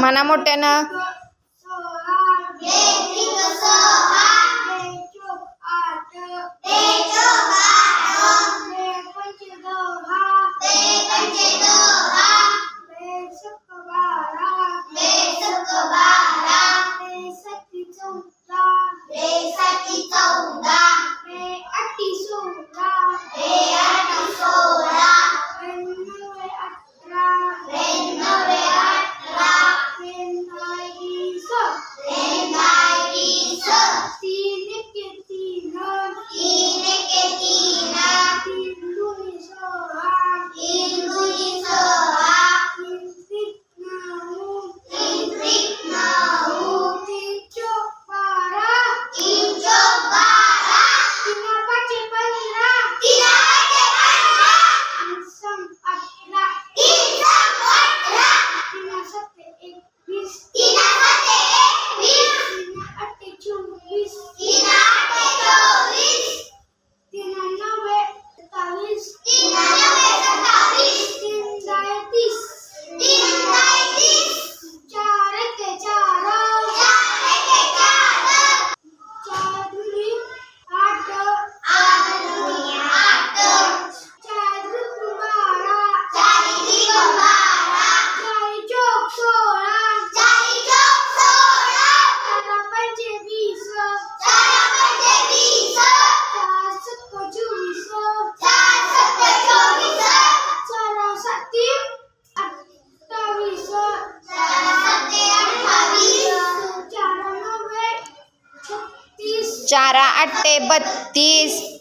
మన ముట్టెనా चारा अट्टे बत्तीस।